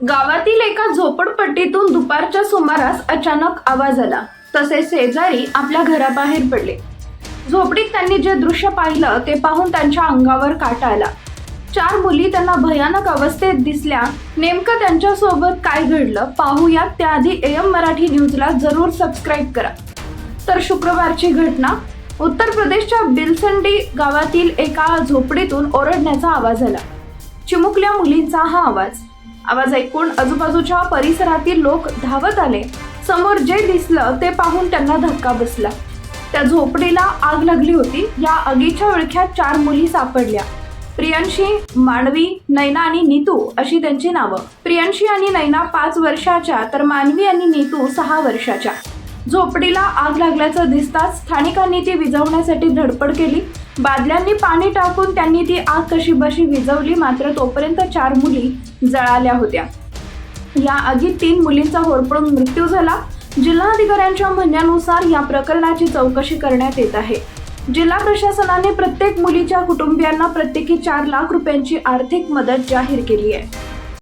गावातील एका झोपडपट्टीतून दुपारच्या सुमारास अचानक आवाज आला. तसेच शेजारी आपल्या घराबाहेर पडले. झोपडीत त्यांनी जे दृश्य पाहिलं ते पाहून त्यांच्या अंगावर काटा आला. चार मुली त्यांना भयानक अवस्थेत दिसल्या. नेमकं त्यांच्यासोबत काय घडलं पाहूयात. त्याआधी एम मराठी न्यूजला जरूर सबस्क्राईब करा. तर शुक्रवारची घटना उत्तर प्रदेशच्या बिलसंडी गावातील एका झोपडीतून ओरडण्याचा आवाज आला. चिमुकल्या मुलींचा हा आवाज आवाज ऐकून आजूबाजूच्या परिसरातील लोक धावत आले. समोर जे दिसलं ते पाहून त्यांना धक्का बसला. त्या झोपडीला आग लागली होती. या आगीच्या विळख्यात चार मुली सापडल्या. प्रियांशी मानवी नैना आणि नीतू अशी त्यांची नावं. प्रियांशी आणि नैना पाच वर्षाच्या तर मानवी आणि नीतू सहा वर्षाच्या. झोपडीला आग लागल्याचं दिसताच स्थानिकांनी ती विझवण्यासाठी धडपड केली. बादल्यांनी पाणी टाकून त्यांनी ती आग कशी बशी विझवली मात्र तोपर्यंत चार मुली जळाल्या होत्या. या आगीत तीन मुलींचा होरपळून मृत्यू झाला. जिल्हाधिकाऱ्यांच्या म्हणण्यानुसार या प्रकरणाची चौकशी करण्यात येत आहे. जिल्हा प्रशासनाने प्रत्येक मुलीच्या कुटुंबियांना प्रत्येकी चार लाख रुपयांची आर्थिक मदत जाहीर केली आहे.